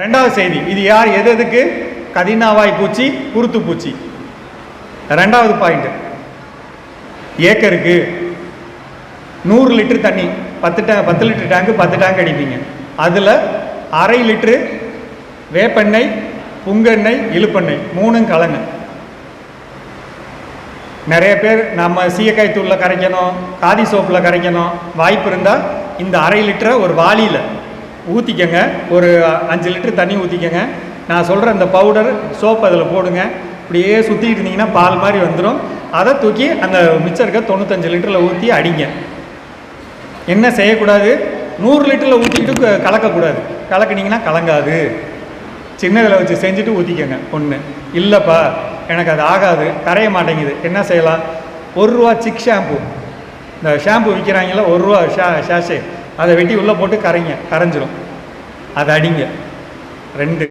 ரெண்டாவது செய்தி. இது யார்? எது எதுக்கு? கதினாவாய் பூச்சி குருத்து பூச்சி. ரெண்டாவது பாயிண்ட் ஏக்கருக்கு நூறு லிட்டர் தண்ணி. பத்து டே பத்து லிட்டர் டேங்கு பத்து டேங்க் அடிப்பீங்க. அதில் அரை லிட்ரு வேப்பெண்ணெய் புங்கெண்ணெய் இழுப்பெண்ணெய் மூணும் கலங்க. நிறைய பேர் நம்ம சீயக்காய் தூளில் கரைக்கணும் காதி சோப்பில் கரைக்கணும். வாய்ப்பு இருந்தால் இந்த அரை லிட்டரை ஒரு வாளியில் ஊற்றிக்கங்க ஒரு அஞ்சு லிட்டர் தண்ணி ஊற்றிக்கங்க நான் சொல்கிற இந்த பவுடர் சோப் அதில் போடுங்க. இப்படியே சுற்றிட்டு இருந்தீங்கன்னா பால் மாதிரி வந்துடும் அதை தூக்கி அந்த மிச்சம் இருக்க தொண்ணூத்தஞ்சு லிட்டரில் ஊற்றி அடிங்க. என்ன செய்யக்கூடாது? நூறு லிட்டரில் ஊற்றிக்கிட்டு கலக்கக்கூடாது. கலக்குனீங்கன்னா கலங்காது. சின்னதில் வச்சு செஞ்சுட்டு ஊற்றிக்கோங்க ஒன்று இல்லைப்பா எனக்கு அது ஆகாது. கரைய மாட்டேங்குது. என்ன செய்யலாம்? ஒரு ரூபா சிக் ஷாம்பு இந்த ஷாம்பு விற்கிறாங்களா ஒரு ரூபா ஷா ஷாஷே அதை வெட்டி உள்ளே போட்டு கரைங்க கரைஞ்சிரும். அதை அடிங்க. ரெண்டு.